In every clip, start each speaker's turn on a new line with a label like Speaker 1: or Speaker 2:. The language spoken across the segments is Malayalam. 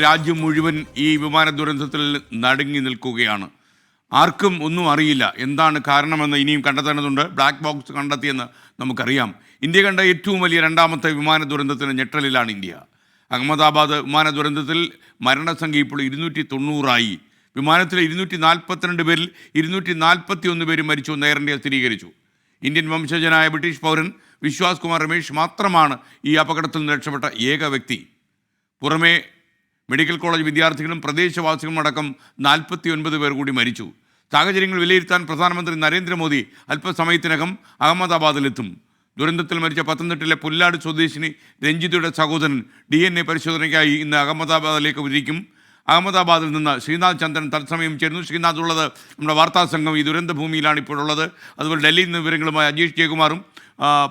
Speaker 1: രാജ്യം മുഴുവൻ ഈ വിമാന ദുരന്തത്തിൽ നടുങ്ങി നിൽക്കുകയാണ്. ആർക്കും ഒന്നും അറിയില്ല എന്താണ് കാരണമെന്ന് ഇനിയും കണ്ടെത്തേണ്ടതുണ്ട്. ബ്ലാക്ക് ബോക്സ് കണ്ടെത്തിയെന്ന് നമുക്കറിയാം. ഇന്ത്യ കണ്ട ഏറ്റവും വലിയ രണ്ടാമത്തെ വിമാന ദുരന്തത്തിന് ഞെട്ടലിലാണ് ഇന്ത്യ. അഹമ്മദാബാദ് വിമാന ദുരന്തത്തിൽ മരണസംഖ്യ ഇപ്പോൾ ഇരുന്നൂറ്റി തൊണ്ണൂറായി വിമാനത്തിലെ ഇരുന്നൂറ്റി നാൽപ്പത്തിരണ്ട് പേരിൽ ഇരുന്നൂറ്റി നാൽപ്പത്തി ഒന്ന് പേര് മരിച്ചു എന്ന് എയർ ഇന്ത്യ സ്ഥിരീകരിച്ചു. ഇന്ത്യൻ വംശജനായ ബ്രിട്ടീഷ് പൗരൻ വിശ്വാസ് കുമാർ രമേശ് മാത്രമാണ് ഈ അപകടത്തിൽ നിന്ന് രക്ഷപ്പെട്ട ഏക വ്യക്തി. പുറമെ മെഡിക്കൽ കോളേജ് വിദ്യാർത്ഥികളും പ്രദേശവാസികളും അടക്കം നാൽപ്പത്തി ഒൻപത് പേർ കൂടി മരിച്ചു. സാഹചര്യങ്ങൾ വിലയിരുത്താൻ പ്രധാനമന്ത്രി നരേന്ദ്രമോദി അല്പസമയത്തിനകം അഹമ്മദാബാദിലെത്തും. ദുരന്തത്തിൽ മരിച്ച പത്തനംതിട്ടയിലെ പുല്ലാട് സ്വദേശിനി രഞ്ജിതയുടെ സഹോദരൻ ഡി എൻ എ പരിശോധനയ്ക്കായി ഇന്ന് അഹമ്മദാബാദിലേക്ക് വിരിക്കും അഹമ്മദാബാദിൽ നിന്ന് ശ്രീനാഥ് ചന്ദ്രൻ തത്സമയം ചേരുന്നു. ശ്രീനാഥ് ഉള്ളത് നമ്മുടെ വാർത്താ സംഘം ഈ ദുരന്ത ഭൂമിയിലാണ് ഇപ്പോഴുള്ളത് അതുപോലെ ഡൽഹിയിൽ നിന്ന് വിവരങ്ങളുമായി അജീഷ് ജയകുമാറും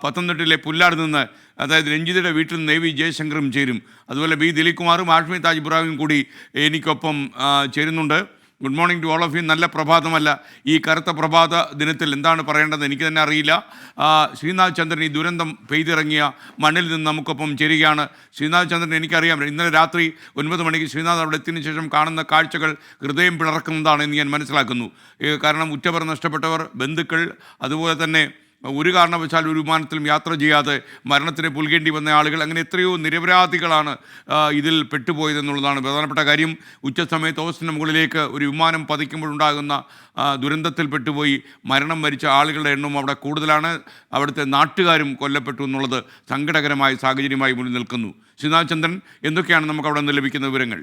Speaker 1: പത്തനംതിട്ടയിലെ പുല്ലാട് നിന്ന് അതായത് രഞ്ജിതയുടെ വീട്ടിൽ നിന്ന് എ വി ജയശങ്കറും ചേരും. അതുപോലെ ബി ദിലീപ് കുമാറും ആഷ്മി താജ് ഇബ്രാഹിം കൂടി എനിക്കൊപ്പം ചേരുന്നുണ്ട്. Good morning to all of you നല്ല പ്രഭാതമല്ല. ഈ കറുത്ത പ്രഭാത ദിനത്തിൽ എന്താണ് പറയേണ്ടത് എനിക്ക് തന്നെ അറിയില്ല. ശ്രീനാഥ് ചന്ദ്രൻ ഈ ദുരന്തം പെയ്തിറങ്ങിയ മണ്ണിൽ നിന്ന് നമുക്കൊപ്പം ചേരുകയാണ്. ശ്രീനാഥ് ചന്ദ്രൻ എനിക്കറിയാം ഇന്നലെ രാത്രി ഒൻപത് മണിക്ക് ശ്രീനാഥ് അവിടെ എത്തിയതിനു ശേഷം കാണുന്ന കാഴ്ചകൾ ഹൃദയം പിളർക്കുന്നതാണ് എന്ന് ഞാൻ മനസ്സിലാക്കുന്നു. കാരണം ഉറ്റവർ നഷ്ടപ്പെട്ടവർ ബന്ധുക്കൾ അതുപോലെ തന്നെ ഒരു കാരണവശാൽ ഒരു വിമാനത്തിലും യാത്ര ചെയ്യാതെ മരണത്തിന് പുൽകേണ്ടി വന്ന ആളുകൾ അങ്ങനെ എത്രയോ നിരപരാധികളാണ് ഇതിൽ പെട്ടുപോയതെന്നുള്ളതാണ് പ്രധാനപ്പെട്ട കാര്യം. ഉച്ചസമയത്ത് ഓസ്റ്റിന് മുകളിലേക്ക് ഒരു വിമാനം പതിക്കുമ്പോഴുണ്ടാകുന്ന ദുരന്തത്തിൽ പെട്ടുപോയി മരണം വരിച്ച ആളുകളുടെ എണ്ണവും അവിടെ കൂടുതലാണ്. അവിടുത്തെ നാട്ടുകാരും കൊല്ലപ്പെട്ടു എന്നുള്ളത് സങ്കടകരമായ സാഹചര്യമായി മുന്നിൽ നിൽക്കുന്നു. ശ്രീനാഥ് ചന്ദ്രൻ എന്തൊക്കെയാണ് നമുക്ക് അവിടെ നിന്ന് ലഭിക്കുന്ന വിവരങ്ങൾ?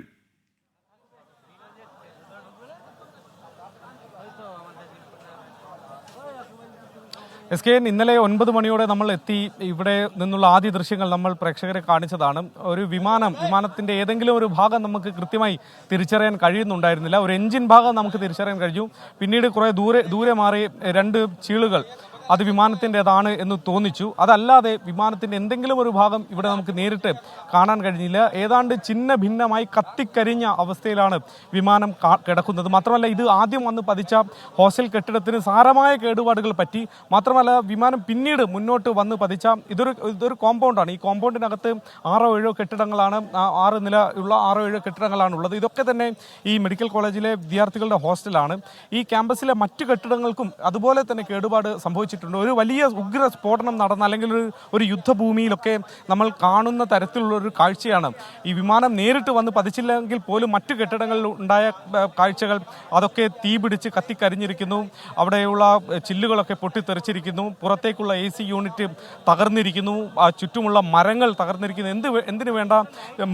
Speaker 2: എസ് കെ എൻ ഇന്നലെ ഒൻപത് മണിയോടെ നമ്മൾ എത്തി. ഇവിടെ നിന്നുള്ള ആദ്യ ദൃശ്യങ്ങൾ നമ്മൾ പ്രേക്ഷകരെ കാണിച്ചതാണ്. ഒരു വിമാനം വിമാനത്തിന്റെ ഏതെങ്കിലും ഒരു ഭാഗം നമുക്ക് കൃത്യമായി തിരിച്ചറിയാൻ കഴിയുന്നുണ്ടായിരുന്നില്ല. ഒരു എഞ്ചിൻ ഭാഗം നമുക്ക് തിരിച്ചറിയാൻ കഴിഞ്ഞു. പിന്നീട് കുറെ ദൂരെ ദൂരെ മാറി രണ്ട് ചീളുകൾ അത് വിമാനത്തിന്റെതാണ് എന്ന് തോന്നിച്ചു. അതല്ലാതെ വിമാനത്തിന്റെ എന്തെങ്കിലും ഒരു ഭാഗം ഇവിടെ നമുക്ക് നേരിട്ട് കാണാൻ കഴിഞ്ഞില്ല. ഏതാണ്ട് ചിന്ന ഭിന്നമായി കത്തിക്കരിഞ്ഞ അവസ്ഥയിലാണ് വിമാനം കിടക്കുന്നത്. മാത്രമല്ല ഇത് ആദ്യം വന്ന് പതിച്ച ഹോസ്റ്റൽ കെട്ടിടത്തിന് സാരമായ കേടുപാടുകൾ പറ്റി. മാത്രമല്ല വിമാനം പിന്നീട് മുന്നോട്ട് വന്ന് പതിച്ച ഇതൊരു ഇതൊരു കോമ്പൗണ്ടാണ്. ഈ കോമ്പൗണ്ടിനകത്ത് ആറോ ഏഴോ കെട്ടിടങ്ങളാണ് ആറ് നില ഉള്ള ആറോ ഏഴോ കെട്ടിടങ്ങളാണ് ഉള്ളത് ഇതൊക്കെ തന്നെ ഈ മെഡിക്കൽ കോളേജിലെ വിദ്യാർത്ഥികളുടെ ഹോസ്റ്റലാണ്. ഈ ക്യാമ്പസിലെ മറ്റു കെട്ടിടങ്ങൾക്കും അതുപോലെ തന്നെ കേടുപാട് സംഭവിച്ചിട്ടുണ്ട് ഒരു വലിയ ഉഗ്ര സ്ഫോടനം നടന്ന അല്ലെങ്കിൽ ഒരു ഒരു യുദ്ധഭൂമിയിലൊക്കെ നമ്മൾ കാണുന്ന തരത്തിലുള്ള ഒരു കാഴ്ചയാണ്. ഈ വിമാനം നേരിട്ട് വന്ന് പതിച്ചില്ലെങ്കിൽ പോലും മറ്റു കെട്ടിടങ്ങളിൽ ഉണ്ടായ കാഴ്ചകൾ അതൊക്കെ തീപിടിച്ച് കത്തിക്കരിഞ്ഞിരിക്കുന്നു. അവിടെയുള്ള ചില്ലുകളൊക്കെ പൊട്ടിത്തെറിച്ചിരിക്കുന്നു. പുറത്തേക്കുള്ള എ സി യൂണിറ്റ് തകർന്നിരിക്കുന്നു. ചുറ്റുമുള്ള മരങ്ങൾ തകർന്നിരിക്കുന്നു. എന്ത് എന്തിനു വേണ്ട?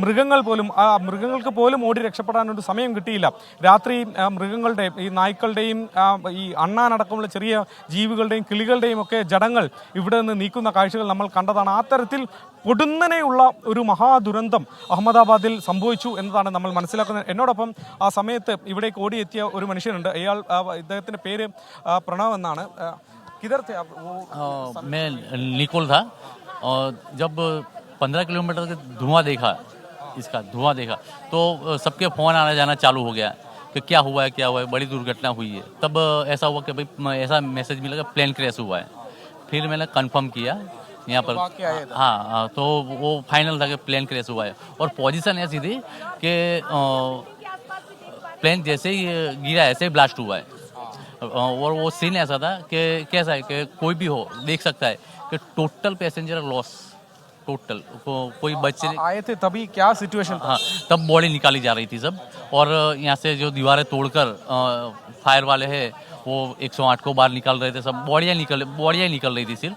Speaker 2: മൃഗങ്ങൾ പോലും ആ മൃഗങ്ങൾക്ക് പോലും ഓടി രക്ഷപ്പെടാനൊരു സമയം കിട്ടിയില്ല. രാത്രി മൃഗങ്ങളുടെ ഈ നായ്ക്കളുടെയും ഈ അണ്ണാനടക്കമുള്ള ചെറിയ ജീവികളുടെയും കിളികളുടെയും ഒക്കെ ജഡങ്ങൾ ഇവിടെ നിന്ന് നീക്കുന്ന കാഴ്ചകൾ നമ്മൾ കണ്ടതാണ് ആ തരത്തിൽ പൊടുന്നനെയുള്ള ഒരു മഹാദുരന്തം അഹമ്മദാബാദിൽ സംഭവിച്ചു എന്നതാണ് നമ്മൾ മനസ്സിലാക്കുന്നത് എന്നോടൊപ്പം ആ സമയത്ത് ഇവിടേക്ക് ഓടിയെത്തിയ ഒരു മനുഷ്യനുണ്ട് അയാൾ ആ, ഇദ്ദേഹത്തിന്റെ പേര് ആ, പ്രണവ് എന്നാണ് ആ, കിധർ थे आप? वो
Speaker 3: अ, मैं निकोल था और जब पंद्रह किलोमीटर का धुआं देखा इसका धुआं देखा तो अ, सबके फ़ोन आना जाना चालू हो गया कि क्या हुआ है क्या हुआ है बड़ी दुर्घटना हुई है। तब ऐसा हुआ कि भाई ऐसा मैसेज मिला कि प्लेन क्रैश हुआ है। फिर मैंने कंफर्म किया यहाँ पर हाँ हाँ, तो वो फाइनल था कि प्लेन क्रैश हुआ है। और पोजीशन ऐसी थी कि प्लेन जैसे ही गिरा ऐसे ही ब्लास्ट हुआ है। और वो सीन ऐसा था कि कैसा है कि कोई भी हो देख सकता है कि टोटल पैसेंजर लॉस टोटल को, कोई बच्चे
Speaker 2: आए थे तभी क्या सिचुएशन था?
Speaker 3: हाँ तब बॉडी निकाली जा रही थी सब। और यहाँ से जो दीवारें तोड़कर फायर वाले हैं वो 108 को बाहर निकाल रहे थे सब। बॉडियाँ निकल बॉडियाँ निकल रही थी सिर्फ़।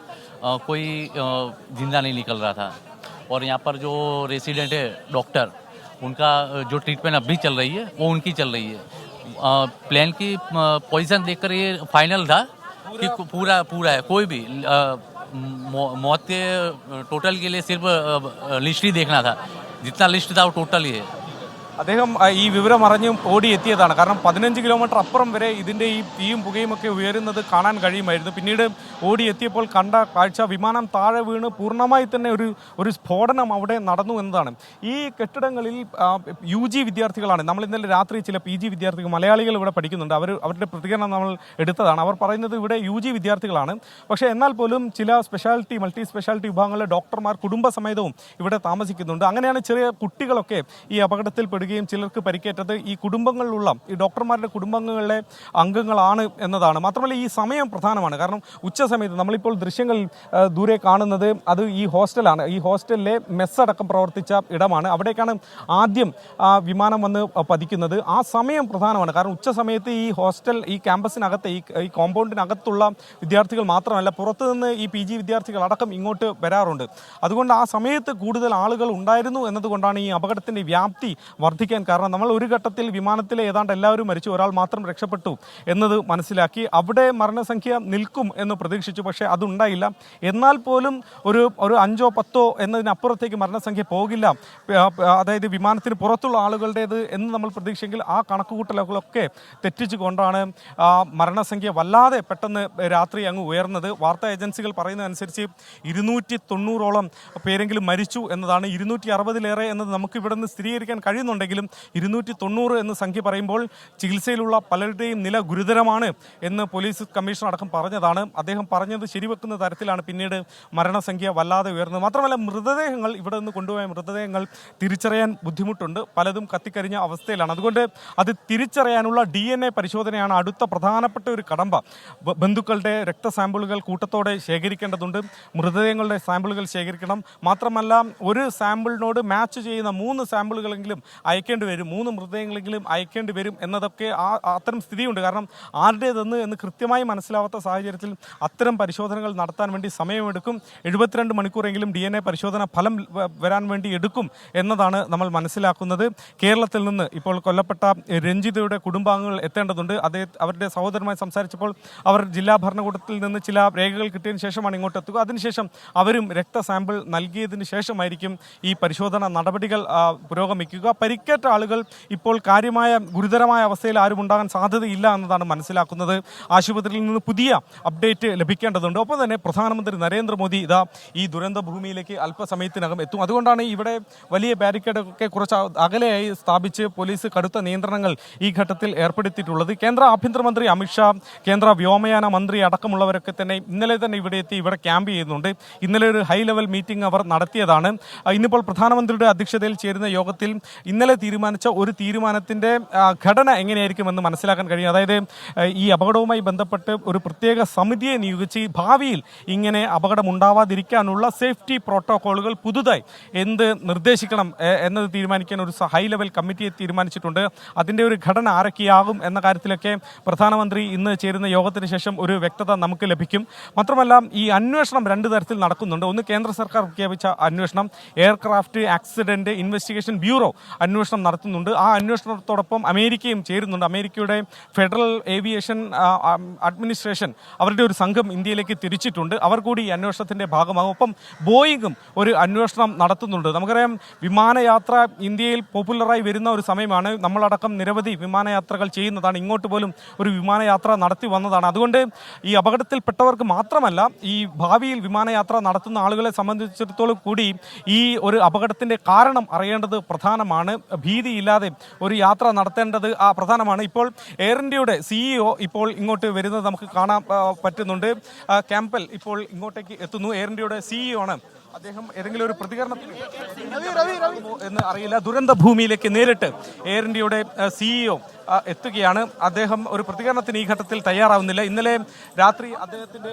Speaker 3: कोई ज़िंदा नहीं निकल रहा था। और यहाँ पर जो रेसिडेंट है डॉक्टर उनका जो ट्रीटमेंट अभी चल रही है वो उनकी चल रही है। प्लान की पोजीशन देखकर ये फाइनल था कि पूरा पूरा है कोई भी मौत के टोटल के लिए सिर्फ़ लिस्ट ही देखना था। जितना लिस्ट था वो टोटल ही है।
Speaker 2: അദ്ദേഹം ഈ വിവരം അറിഞ്ഞ് ഓടിയെത്തിയതാണ്. കാരണം പതിനഞ്ച് കിലോമീറ്റർ അപ്പുറം വരെ ഇതിന്റെ ഈ തീയും പുകയും ഒക്കെ ഉയരുന്നത് കാണാൻ കഴിയുമായിരുന്നു. പിന്നീട് ഓടിയെത്തിയപ്പോൾ കണ്ട കാഴ്ച വിമാനം താഴെ വീണ് പൂർണമായി തന്നെ ഒരു ഒരു സ്ഫോടനം അവിടെ നടന്നു എന്നതാണ്. ഈ കെട്ടിടങ്ങളിൽ യു ജി വിദ്യാർത്ഥികളാണ്. നമ്മൾ ഇന്നലെ രാത്രി ചില പി ജി വിദ്യാർത്ഥികൾ മലയാളികൾ ഇവിടെ പഠിക്കുന്നുണ്ട്. അവർ അവരുടെ പ്രതികരണം നമ്മൾ എടുത്തതാണ്. അവർ പറയുന്നത് ഇവിടെ യു ജി വിദ്യാർത്ഥികളാണ്. പക്ഷേ എന്നാൽ പോലും ചില സ്പെഷ്യാലിറ്റി മൾട്ടി സ്പെഷ്യാലിറ്റി വിഭാഗങ്ങളിലെ ഡോക്ടർമാർ കുടുംബസമേതവും ഇവിടെ താമസിക്കുന്നുണ്ട്. അങ്ങനെയാണ് ചെറിയ കുട്ടികളൊക്കെ ഈ അപകടത്തിൽ മരണപ്പെടുകയും ചിലർക്ക് പരിക്കേറ്റത് ഈ കുടുംബങ്ങളിലുള്ള ഈ ഡോക്ടർമാരുടെ കുടുംബങ്ങളിലെ അംഗങ്ങളാണ് എന്നതാണ്. മാത്രമല്ല ഈ സമയം പ്രധാനമാണ്. കാരണം ഉച്ച സമയത്ത് നമ്മളിപ്പോൾ ദൃശ്യങ്ങൾ ദൂരെ കാണുന്നത് അത് ഈ ഹോസ്റ്റലാണ്. ഈ ഹോസ്റ്റലിലെ മെസ്സടക്കം പ്രവർത്തിച്ച ഇടമാണ്. അവിടേക്കാണ് ആദ്യം വിമാനം വന്ന് പതിക്കുന്നത്. ആ സമയം പ്രധാനമാണ്. കാരണം ഉച്ച സമയത്ത് ഈ ഹോസ്റ്റൽ ഈ ക്യാമ്പസിനകത്ത് ഈ ഈ കോമ്പൗണ്ടിനകത്തുള്ള വിദ്യാർത്ഥികൾ മാത്രമല്ല പുറത്തുനിന്ന് ഈ പി ജി വിദ്യാർത്ഥികൾ അടക്കം ഇങ്ങോട്ട് വരാറുണ്ട്. അതുകൊണ്ട് ആ സമയത്ത് കൂടുതൽ ആളുകൾ ഉണ്ടായിരുന്നു എന്നതുകൊണ്ടാണ് ഈ അപകടത്തിന്റെ വ്യാപ്തി വർദ്ധിക്കാൻ കാരണം നമ്മൾ ഒരു ഘട്ടത്തിൽ വിമാനത്തിലെ ഏതാണ്ട് എല്ലാവരും മരിച്ചു ഒരാൾ മാത്രം രക്ഷപ്പെട്ടു എന്നത് മനസ്സിലാക്കി. അവിടെ മരണസംഖ്യ നിൽക്കും എന്ന് പ്രതീക്ഷിച്ചു പക്ഷേ അതുണ്ടായില്ല. എന്നാൽ പോലും ഒരു ഒരു അഞ്ചോ പത്തോ എന്നതിനപ്പുറത്തേക്ക് മരണസംഖ്യ പോകില്ല. അതായത് വിമാനത്തിന് പുറത്തുള്ള ആളുകളുടേത് എന്ന് നമ്മൾ പ്രതീക്ഷിച്ചെങ്കിൽ ആ കണക്കുകൂട്ടലുകളൊക്കെ തെറ്റിച്ചുകൊണ്ടാണ് കൊണ്ടാണ് മരണസംഖ്യ വല്ലാതെ പെട്ടെന്ന് രാത്രി അങ്ങ് ഉയർന്നത്. വാർത്താ ഏജൻസികൾ പറയുന്നതനുസരിച്ച് ഇരുന്നൂറ്റി തൊണ്ണൂറോളം പേരെങ്കിലും മരിച്ചു എന്നതാണ്. ഇരുന്നൂറ്റി അറുപതിലേറെ എന്നത് നമുക്ക് ഇവിടെ നിന്ന് സ്ഥിരീകരിക്കാൻ കഴിയുന്നുണ്ടെങ്കിലും ഇരുന്നൂറ്റി തൊണ്ണൂറ് എന്ന് സംഖ്യ പറയുമ്പോൾ ചികിത്സയിലുള്ള പലരുടെയും നില ഗുരുതരമാണ് എന്ന് പോലീസ് കമ്മീഷണർ അടക്കം പറഞ്ഞതാണ്. അദ്ദേഹം പറഞ്ഞത് ശരിവെക്കുന്ന തരത്തിലാണ് പിന്നീട് മരണസംഖ്യ വല്ലാതെ ഉയർന്നത്. മാത്രമല്ല മൃതദേഹങ്ങൾ ഇവിടെ നിന്ന് കൊണ്ടുപോയ മൃതദേഹങ്ങൾ തിരിച്ചറിയാൻ ബുദ്ധിമുട്ടുണ്ട്. പലതും കത്തിക്കരിഞ്ഞ അവസ്ഥയിലാണ്. അതുകൊണ്ട് അത് തിരിച്ചറിയാനുള്ള ഡി എൻ എ പരിശോധനയാണ് അടുത്ത പ്രധാനപ്പെട്ട ഒരു കടമ്പ. ബന്ധുക്കളുടെ രക്തസാമ്പിളുകൾ കൂട്ടത്തോടെ ശേഖരിക്കേണ്ടതുണ്ട്. മൃതദേഹങ്ങളുടെ സാമ്പിളുകൾ ശേഖരിക്കണം. മാത്രമല്ല ഒരു സാമ്പിളിനോട് മാച്ച് ചെയ്യുന്ന മൂന്ന് സാമ്പിളുകളെങ്കിലും അയക്കേണ്ടി വരും. മൂന്ന് മൃതദേഹങ്ങളെങ്കിലും അയക്കേണ്ടി വരും എന്നതൊക്കെ ആ അത്തരം സ്ഥിതിയുണ്ട്. കാരണം ആരുടേതെന്ന് എന്ന് കൃത്യമായി മനസ്സിലാവാത്ത സാഹചര്യത്തിൽ അത്തരം പരിശോധനകൾ നടത്താൻ വേണ്ടി സമയമെടുക്കും. എഴുപത്തിരണ്ട് മണിക്കൂറെങ്കിലും ഡി എൻ എ പരിശോധന ഫലം വരാൻ വേണ്ടി എടുക്കും എന്നതാണ് നമ്മൾ മനസ്സിലാക്കുന്നത്. കേരളത്തിൽ നിന്ന് ഇപ്പോൾ കൊല്ലപ്പെട്ട രഞ്ജിതയുടെ കുടുംബാംഗങ്ങൾ എത്തേണ്ടതുണ്ട്. അതേ അവരുടെ സഹോദരമായി സംസാരിച്ചപ്പോൾ അവർ ജില്ലാ ഭരണകൂടത്തിൽ നിന്ന് ചില രേഖകൾ കിട്ടിയതിന് ശേഷമാണ് ഇങ്ങോട്ട് എത്തുക. അതിനുശേഷം അവരും രക്ത സാമ്പിൾ നൽകിയതിന് ശേഷമായിരിക്കും ഈ പരിശോധന നടപടികൾ പുരോഗമിക്കുക. പുരോഗമിക്കുക പരിക്കേറ്റ ആളുകൾ ഇപ്പോൾ കാര്യമായ ഗുരുതരമായ അവസ്ഥയിൽ ആരും ഉണ്ടാകാൻ സാധ്യതയില്ല എന്നതാണ് മനസ്സിലാക്കുന്നത്. ആശുപത്രിയിൽ നിന്ന് പുതിയ അപ്ഡേറ്റ് ലഭിക്കേണ്ടതുണ്ട്. ഒപ്പം തന്നെ പ്രധാനമന്ത്രി നരേന്ദ്രമോദി ഇതാ ഈ ദുരന്ത ഭൂമിയിലേക്ക് അല്പസമയത്തിനകം എത്തും. അതുകൊണ്ടാണ് ഇവിടെ വലിയ ബാരിക്കേഡൊക്കെ കുറച്ച് അകലെയായി സ്ഥാപിച്ച് പോലീസ് കടുത്ത നിയന്ത്രണങ്ങൾ ഈ ഘട്ടത്തിൽ ഏർപ്പെടുത്തിയിട്ടുള്ളത്. കേന്ദ്ര ആഭ്യന്തരമന്ത്രി അമിത്ഷാ കേന്ദ്ര വ്യോമയാന മന്ത്രി അടക്കമുള്ളവരൊക്കെ തന്നെ ഇന്നലെ തന്നെ ഇവിടെ എത്തി ഇവിടെ ക്യാമ്പ് ചെയ്യുന്നുണ്ട്. ഇന്നലെ ഒരു ഹൈ ലെവൽ മീറ്റിംഗ് അവർ നടത്തിയതാണ്. ഇന്നിപ്പോൾ പ്രധാനമന്ത്രിയുടെ അധ്യക്ഷതയിൽ ചേരുന്ന യോഗത്തിൽ ഇന്നലെ തീരുമാനിച്ച ഒരു തീരുമാനത്തിന്റെ ഘടന എങ്ങനെയായിരിക്കുമെന്ന് മനസ്സിലാക്കാൻ കഴിയും. അതായത് ഈ അപകടവുമായി ബന്ധപ്പെട്ട് ഒരു പ്രത്യേക സമിതിയെ നിയോഗിച്ച് ഭാവിയിൽ ഇങ്ങനെ അപകടം ഉണ്ടാവാതിരിക്കാനുള്ള സേഫ്റ്റി പ്രോട്ടോകോളുകൾ പുതുതായി എന്ത് നിർദ്ദേശിക്കണം എന്നത് തീരുമാനിക്കാൻ ഒരു ഹൈ ലെവൽ കമ്മിറ്റിയെ തീരുമാനിച്ചിട്ടുണ്ട്. അതിന്റെ ഒരു ഘടന ആരൊക്കെയാകും എന്ന കാര്യത്തിലൊക്കെ പ്രധാനമന്ത്രി ഇന്ന് ചേരുന്ന യോഗത്തിന് ശേഷം ഒരു വ്യക്തത നമുക്ക് ലഭിക്കും. മാത്രമല്ല ഈ അന്വേഷണം രണ്ട് തരത്തിൽ നടക്കുന്നുണ്ട്. ഒന്ന് കേന്ദ്ര സർക്കാർ പ്രഖ്യാപിച്ച അന്വേഷണം എയർക്രാഫ്റ്റ് ആക്സിഡന്റ് ഇൻവെസ്റ്റിഗേഷൻ ബ്യൂറോ അന്വേഷണം നടത്തുന്നുണ്ട്. ആ അന്വേഷണത്തോടൊപ്പം അമേരിക്കയും ചേരുന്നുണ്ട്. അമേരിക്കയുടെ ഫെഡറൽ ഏവിയേഷൻ അഡ്മിനിസ്ട്രേഷൻ അവരുടെ ഒരു സംഘം ഇന്ത്യയിലേക്ക് തിരിച്ചിട്ടുണ്ട്. അവർ കൂടി ഈ അന്വേഷണത്തിന്റെ ഭാഗമാകും. ഒപ്പം ബോയിങ്ങും ഒരു അന്വേഷണം നടത്തുന്നുണ്ട്. നമുക്കറിയാം വിമാനയാത്ര ഇന്ത്യയിൽ പോപ്പുലറായി വരുന്ന ഒരു സമയമാണ്. നമ്മളടക്കം നിരവധി വിമാനയാത്രകൾ ചെയ്യുന്നതാണ്. ഇങ്ങോട്ട് പോലും ഒരു വിമാനയാത്ര നടത്തി വന്നതാണ്. അതുകൊണ്ട് ഈ അപകടത്തിൽപ്പെട്ടവർക്ക് മാത്രമല്ല ഈ ഭാവിയിൽ വിമാനയാത്ര നടത്തുന്ന ആളുകളെ സംബന്ധിച്ചിടത്തോളം കൂടി ഈ ഒരു അപകടത്തിന്റെ കാരണം അറിയേണ്ടത് പ്രധാനമാണ്. ഭീതിയില്ലാതെ ഒരു യാത്ര നടത്തേണ്ടത് ആ പ്രധാനമാണ്. ഇപ്പോൾ എയർ ഇന്ത്യയുടെ സിഇഒ ഇപ്പോൾ ഇങ്ങോട്ട് വരുന്നത് നമുക്ക് കാണാൻ പറ്റുന്നുണ്ട്. ക്യാമ്പൽ ഇപ്പോൾ ഇങ്ങോട്ടേക്ക് എത്തുന്നു. എയർ ഇന്ത്യയുടെ സിഇഒ ആണ്. അദ്ദേഹം ഏതെങ്കിലും ഒരു പ്രതികരണത്തിന് എന്ന് അറിയില്ല ദുരന്ത ഭൂമിയിലേക്ക് നേരിട്ട് എയർ ഇന്ത്യയുടെ സിഇഒ എത്തുകയാണ്. അദ്ദേഹം ഒരു പ്രതികരണത്തിന് ഈ ഘട്ടത്തിൽ തയ്യാറാവുന്നില്ല. ഇന്നലെ രാത്രി അദ്ദേഹത്തിന്റെ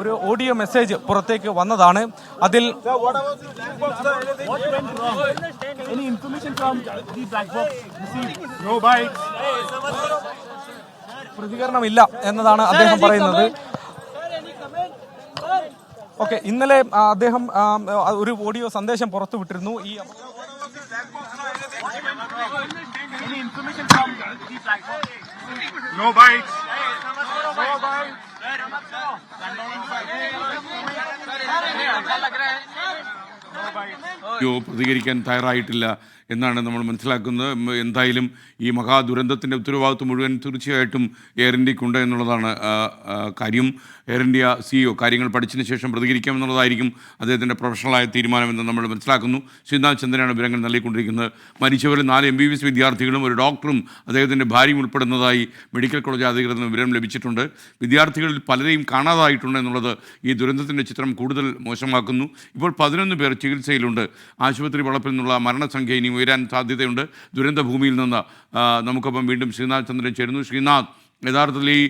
Speaker 2: ഒരു ഓഡിയോ മെസ്സേജ് പുറത്തേക്ക് വന്നതാണ്. അതിൽ പ്രതികരണമില്ല എന്നതാണ് അദ്ദേഹം പറയുന്നത്. ഓക്കെ ഇന്നലെ അദ്ദേഹം ഒരു ഓഡിയോ സന്ദേശം പുറത്തുവിട്ടിരുന്നു ഈ
Speaker 4: No bites.
Speaker 1: പ്രതികരിക്കാൻ തയ്യാറായിട്ടില്ല എന്നാണ് നമ്മൾ മനസ്സിലാക്കുന്നത്. എന്തായാലും ഈ മഹാദുരന്തത്തിന്റെ ഉത്തരവാദിത്വം മുഴുവൻ തീർച്ചയായിട്ടും എയർ ഇന്ത്യക്കുണ്ട് എന്നുള്ളതാണ് കാര്യം. എയർ ഇന്ത്യ സിഇഒ കാര്യങ്ങൾ പഠിച്ചതിന് ശേഷം പ്രതികരിക്കാമെന്നുള്ളതായിരിക്കും അദ്ദേഹത്തിന്റെ പ്രൊഫഷണലായ തീരുമാനമെന്ന് നമ്മൾ മനസ്സിലാക്കുന്നു. ശ്രീനാഥ് ചന്ദ്രനാണ് വിവരങ്ങൾ നൽകിക്കൊണ്ടിരിക്കുന്നത്. മരിച്ചവരിൽ നാല് എം ബി എസ് വിദ്യാർത്ഥികളും ഒരു ഡോക്ടറും അദ്ദേഹത്തിന്റെ ഭാര്യയും ഉൾപ്പെടുന്നതായി മെഡിക്കൽ കോളേജ് അധികൃതർ വിവരം ലഭിച്ചിട്ടുണ്ട്. വിദ്യാർത്ഥികളിൽ പലരെയും കാണാതായിട്ടുണ്ട് എന്നുള്ളത് ഈ ദുരന്തത്തിന്റെ ചിത്രം കൂടുതൽ മോശമാക്കുന്നു. ഇപ്പോൾ പതിനൊന്ന് പേർ ചികിത്സയിലുണ്ട്. ആശുപത്രി വളപ്പിൽ നിന്നുള്ള മരണസംഖ്യ ഇനി ഉയരാൻ സാധ്യതയുണ്ട്. ദുരന്ത ഭൂമിയിൽ നിന്ന് നമുക്കൊപ്പം വീണ്ടും ശ്രീനാഥ് ചന്ദ്രൻ ചേരുന്നു. ശ്രീനാഥ് യഥാർത്ഥത്തിൽ ഈ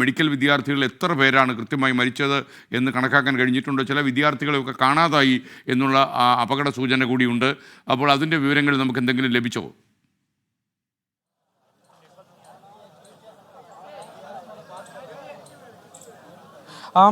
Speaker 1: മെഡിക്കൽ വിദ്യാർത്ഥികൾ എത്ര പേരാണ് കൃത്യമായി മരിച്ചത് എന്ന് കണക്കാക്കാൻ കഴിഞ്ഞിട്ടുണ്ട്. ചില വിദ്യാർത്ഥികളെയൊക്കെ കാണാതായി എന്നുള്ള അപകട സൂചന കൂടിയുണ്ട്. അപ്പോൾ അതിന്റെ വിവരങ്ങൾ നമുക്ക് എന്തെങ്കിലും ലഭിച്ചോ?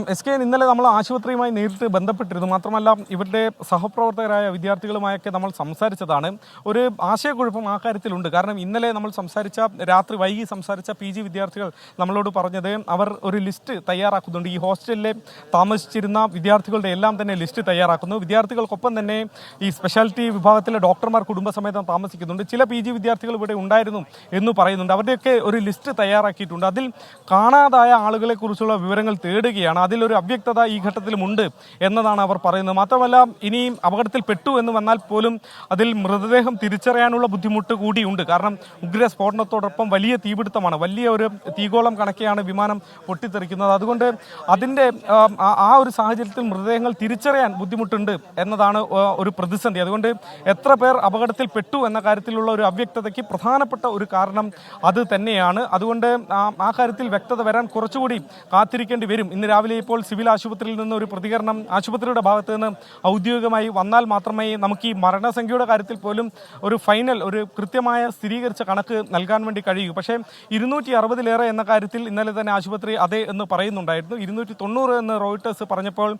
Speaker 2: എസ് കെ ഇന്നലെ നമ്മൾ ആശുപത്രിയുമായി നേരിട്ട് ബന്ധപ്പെട്ടിരുന്നു. മാത്രമല്ല ഇവരുടെ സഹപ്രവർത്തകരായ വിദ്യാർത്ഥികളുമായൊക്കെ നമ്മൾ സംസാരിച്ചതാണ്. ഒരു ആശയക്കുഴപ്പം ആ കാര്യത്തിലുണ്ട്. കാരണം ഇന്നലെ നമ്മൾ സംസാരിച്ച രാത്രി വൈകി സംസാരിച്ച പി ജി വിദ്യാർത്ഥികൾ നമ്മളോട് പറഞ്ഞത് അവർ ഒരു ലിസ്റ്റ് തയ്യാറാക്കുന്നുണ്ട്. ഈ ഹോസ്റ്റലിലെ താമസിച്ചിരുന്ന വിദ്യാർത്ഥികളുടെ എല്ലാം തന്നെ ലിസ്റ്റ് തയ്യാറാക്കുന്നു. വിദ്യാർത്ഥികൾക്കൊപ്പം തന്നെ ഈ സ്പെഷ്യാലിറ്റി വിഭാഗത്തിലെ ഡോക്ടർമാർ കുടുംബസമേതം താമസിക്കുന്നുണ്ട്. ചില പി ജി വിദ്യാർത്ഥികൾ ഇവിടെ ഉണ്ടായിരുന്നു എന്ന് പറയുന്നുണ്ട്. അവരുടെയൊക്കെ ഒരു ലിസ്റ്റ് തയ്യാറാക്കിയിട്ടുണ്ട്. അതിൽ കാണാതായ ആളുകളെ കുറിച്ചുള്ള വിവരങ്ങൾ തേടുകയാണ് അതിലൊരു അവ്യക്തത ഈ ഘട്ടത്തിലുമുണ്ട് എന്നതാണ് അവർ പറയുന്നത്. മാത്രമല്ല ഇനിയും അപകടത്തിൽ പെട്ടു എന്ന് വന്നാൽ പോലും അതിൽ മൃതദേഹം തിരിച്ചറിയാനുള്ള ബുദ്ധിമുട്ട് കൂടിയുണ്ട്. കാരണം ഉഗ്ര സ്ഫോടനത്തോടൊപ്പം വലിയ തീപിടുത്തമാണ്. വലിയ ഒരു തീകോളം കണക്കെയാണ് വിമാനം പൊട്ടിത്തെറിക്കുന്നത്. അതുകൊണ്ട് അതിന്റെ ആ- ഒരു സാഹചര്യത്തിൽ മൃതദേഹങ്ങൾ തിരിച്ചറിയാൻ ബുദ്ധിമുട്ടുണ്ട് എന്നതാണ് ഒരു പ്രതിസന്ധി. അതുകൊണ്ട് എത്ര പേർ അപകടത്തിൽ പെട്ടു എന്ന കാര്യത്തിലുള്ള ഒരു അവ്യക്തതയ്ക്ക് പ്രധാനപ്പെട്ട ഒരു കാരണം അത് തന്നെയാണ്. അതുകൊണ്ട് ആ ആ കാര്യത്തിൽ വ്യക്തത വരാൻ കുറച്ചുകൂടി കാത്തിരിക്കേണ്ടി വരും. ഇന്ന് രാവിലെ ഇപ്പോൾ സിവിൽ ആശുപത്രിയിൽ നിന്ന് ഒരു പ്രതികരണം ആശുപത്രിയുടെ ഭാഗത്ത് നിന്ന് ഔദ്യോഗികമായി വന്നാൽ മാത്രമേ നമുക്ക് ഈ മരണസംഖ്യയുടെ കാര്യത്തിൽ പോലും ഒരു ഫൈനൽ ഒരു കൃത്യമായ സ്ഥിരീകരിച്ച കണക്ക് നൽകാൻ വേണ്ടി കഴിയൂ. പക്ഷേ ഇരുന്നൂറ്റി അറുപതിലേറെ എന്ന കാര്യത്തിൽ ഇന്നലെ തന്നെ ആശുപത്രി അതെ എന്ന് പറയുന്നുണ്ടായിരുന്നു. ഇരുന്നൂറ്റി തൊണ്ണൂറ് എന്ന് റോയിട്ടേഴ്സ് പറഞ്ഞപ്പോൾ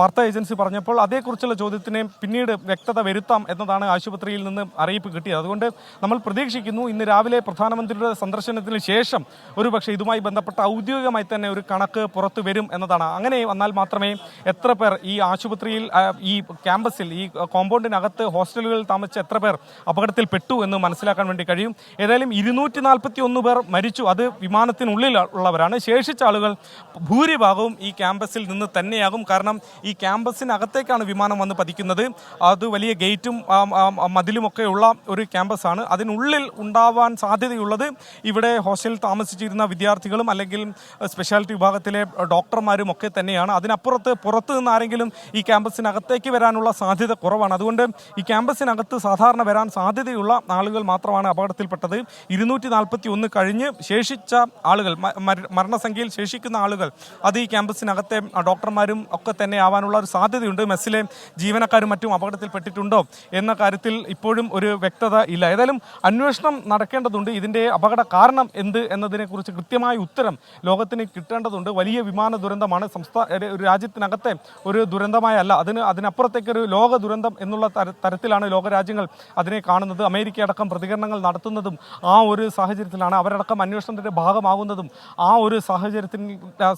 Speaker 2: വാർത്താ ഏജൻസി പറഞ്ഞപ്പോൾ അതേക്കുറിച്ചുള്ള ചോദ്യത്തിന് പിന്നീട് വ്യക്തത വരുത്താം എന്നതാണ് ആശുപത്രിയിൽ നിന്ന് അറിയിപ്പ് കിട്ടിയത്. അതുകൊണ്ട് നമ്മൾ പ്രതീക്ഷിക്കുന്നു ഇന്ന് രാവിലെ പ്രധാനമന്ത്രിയുടെ സന്ദർശനത്തിന് ശേഷം ഒരുപക്ഷെ ഇതുമായി ബന്ധപ്പെട്ട ഔദ്യോഗികമായി തന്നെ ഒരു കണക്ക് പുറത്തു വരും എന്നതാണ്. അങ്ങനെ വന്നാൽ മാത്രമേ എത്ര പേർ ഈ ആശുപത്രിയിൽ ഈ ക്യാമ്പസിൽ ഈ കോമ്പൗണ്ടിനകത്ത് ഹോസ്റ്റലുകളിൽ താമസിച്ച എത്ര പേർ അപകടത്തിൽ പെട്ടു എന്ന് മനസ്സിലാക്കാൻ വേണ്ടി കഴിയും. ഏതായാലും ഇരുന്നൂറ്റി നാൽപ്പത്തി ഒന്ന് പേർ മരിച്ചു. അത് വിമാനത്തിനുള്ളിൽ ഉള്ളവരാണ് ശേഷിച്ച ആളുകൾ ഭൂരിഭാഗവും ഈ ക്യാമ്പസിൽ നിന്ന് തന്നെയാകും. കാരണം ഈ ക്യാമ്പസിനകത്തേക്കാണ് വിമാനം വന്ന് പതിക്കുന്നത്. അത് വലിയ ഗേറ്റും മതിലുമൊക്കെയുള്ള ഒരു ക്യാമ്പസാണ്. അതിനുള്ളിൽ ഉണ്ടാവാൻ സാധ്യതയുള്ളത് ഇവിടെ ഹോസ്റ്റലിൽ താമസിച്ചിരുന്ന വിദ്യാർത്ഥികളും അല്ലെങ്കിൽ സ്പെഷ്യാലിറ്റി വിഭാഗത്തിലെ ഡോക്ടർമാരും ഒക്കെ തന്നെയാണ്. അതിനപ്പുറത്ത് പുറത്ത് നിന്ന് ആരെങ്കിലും ഈ ക്യാമ്പസിനകത്തേക്ക് വരാനുള്ള സാധ്യത കുറവാണ്. അതുകൊണ്ട് ഈ ക്യാമ്പസിനകത്ത് സാധാരണ വരാൻ സാധ്യതയുള്ള ആളുകൾ മാത്രമാണ് അപകടത്തിൽപ്പെട്ടത്. ഇരുന്നൂറ്റി നാൽപ്പത്തി ഒന്ന് കഴിഞ്ഞ് ശേഷിച്ച ആളുകൾ മരണസംഖ്യയിൽ ശേഷിക്കുന്ന ആളുകൾ അത് ഈ ക്യാമ്പസിനകത്തെ ഡോക്ടർമാരും ഒക്കെ തന്നെ ആവാനുള്ള ഒരു സാധ്യതയുണ്ട്. മെസ്സിലെ ജീവനക്കാരും മറ്റും അപകടത്തിൽപ്പെട്ടിട്ടുണ്ടോ എന്ന കാര്യത്തിൽ ഇപ്പോഴും ഒരു വ്യക്തത ഇല്ല. ഏതായാലും അന്വേഷണം നടക്കേണ്ടതുണ്ട്. ഇതിന്റെ അപകട കാരണം എന്ത് എന്നതിനെക്കുറിച്ച് കൃത്യമായ ഉത്തരം ലോകത്തിന് കിട്ടേണ്ടതുണ്ട്. വലിയ വിമാന ദുരന്തമാണ്. സംസ്ഥാന ഒരു രാജ്യത്തിനകത്തെ ഒരു ദുരന്തമായല്ല അതിന് അതിനപ്പുറത്തേക്ക് ഒരു ലോക ദുരന്തം എന്നുള്ള തരത്തിലാണ് ലോകരാജ്യങ്ങൾ അതിനെ കാണുന്നത്. അമേരിക്ക അടക്കം പ്രതികരണങ്ങൾ നടത്തുന്നതും ആ ഒരു സാഹചര്യത്തിലാണ് അവരടക്കം അന്വേഷണത്തിന്റെ ഭാഗമാകുന്നതും ആ ഒരു സാഹചര്യത്തിൽ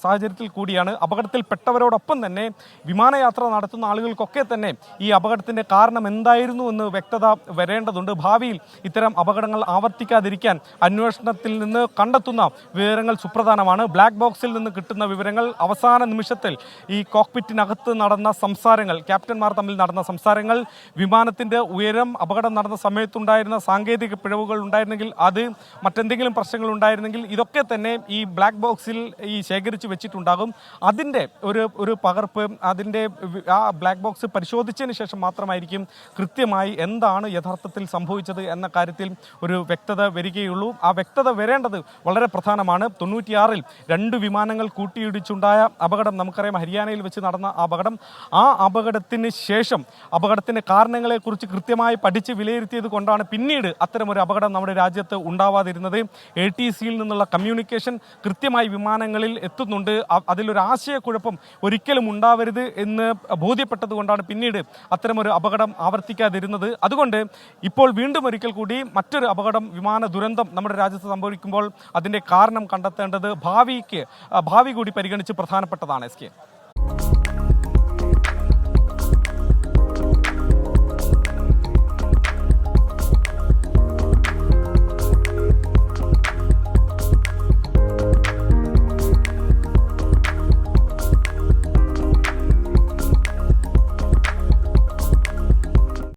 Speaker 2: സാഹചര്യത്തിൽ കൂടിയാണ്. അപകടത്തിൽപ്പെട്ടവരോടൊപ്പം തന്നെ വിമാനയാത്ര നടത്തുന്ന ആളുകൾക്കൊക്കെ തന്നെ ഈ അപകടത്തിന്റെ കാരണം എന്തായിരുന്നു എന്ന് വ്യക്തത വരേണ്ടതുണ്ട്. ഭാവിയിൽ ഇത്തരം അപകടങ്ങൾ ആവർത്തിക്കാതിരിക്കാൻ അന്വേഷണത്തിൽ നിന്ന് കണ്ടെത്തുന്ന വിവരങ്ങൾ സുപ്രധാനമാണ്. ബ്ലാക്ക് ബോക്സിൽ നിന്ന് കിട്ടുന്ന വിവരങ്ങൾ അവസാന നിമിഷത്തിൽ ഈ കോക്പിറ്റിനകത്ത് നടന്ന സംസാരങ്ങൾ ക്യാപ്റ്റന്മാർ തമ്മിൽ നടന്ന സംസാരങ്ങൾ വിമാനത്തിന്റെ ഉയരം അപകടം നടന്ന സമയത്തുണ്ടായിരുന്ന സാങ്കേതിക പിഴവുകൾ ഉണ്ടായിരുന്നെങ്കിൽ അത് മറ്റെന്തെങ്കിലും പ്രശ്നങ്ങൾ ഉണ്ടായിരുന്നെങ്കിൽ ഇതൊക്കെ തന്നെ ഈ ബ്ലാക്ക് ബോക്സിൽ ഈ ശേഖരിച്ച് വെച്ചിട്ടുണ്ടാകും. അതിന്റെ ഒരു ഒരു പകർപ്പ് അതിന്റെ ആ ബ്ലാക്ക് ബോക്സ് പരിശോധിച്ചതിന് ശേഷം മാത്രമായിരിക്കും കൃത്യമായി എന്താണ് യഥാർത്ഥത്തിൽ സംഭവിച്ചത് എന്ന കാര്യത്തിൽ ഒരു വ്യക്തത വരികയുള്ളൂ. ആ വ്യക്തത വരേണ്ടത് വളരെ പ്രധാനമാണ്. തൊണ്ണൂറ്റിയാറിൽ രണ്ട് വിമാനങ്ങൾ കൂട്ടിയിടിച്ചുണ്ടായ. അപകടം നമുക്കറിയാം. ഹരിയാനയിൽ വെച്ച് നടന്ന അപകടം. ആ അപകടത്തിന് ശേഷം അപകടത്തിന്റെ കാരണങ്ങളെക്കുറിച്ച് കൃത്യമായി പഠിച്ച് വിലയിരുത്തിയത് കൊണ്ടാണ് പിന്നീട് അത്തരമൊരു അപകടം നമ്മുടെ രാജ്യത്ത് ഉണ്ടാവാതിരുന്നത്. എ ടി സിയിൽ നിന്നുള്ള കമ്മ്യൂണിക്കേഷൻ കൃത്യമായി വിമാനങ്ങളിൽ എത്തുന്നുണ്ട്. അതിലൊരു ആശയക്കുഴപ്പം ഒരിക്കലും ഉണ്ടാവരുത് എന്ന് ബോധ്യപ്പെട്ടത് കൊണ്ടാണ് പിന്നീട് അത്തരമൊരു അപകടം ആവർത്തിക്കാതിരുന്നത്. അതുകൊണ്ട് ഇപ്പോൾ വീണ്ടും ഒരിക്കൽ കൂടി മറ്റൊരു അപകടം വിമാന ദുരന്തം നമ്മുടെ രാജ്യത്ത് സംഭവിക്കുമ്പോൾ അതിന്റെ കാരണം കണ്ടെത്തേണ്ടത് ഭാവിക്ക് ഭാവി കൂടി പരിഗണിച്ച് പ്രധാനപ്പെട്ടതാണ് എസ് കെ.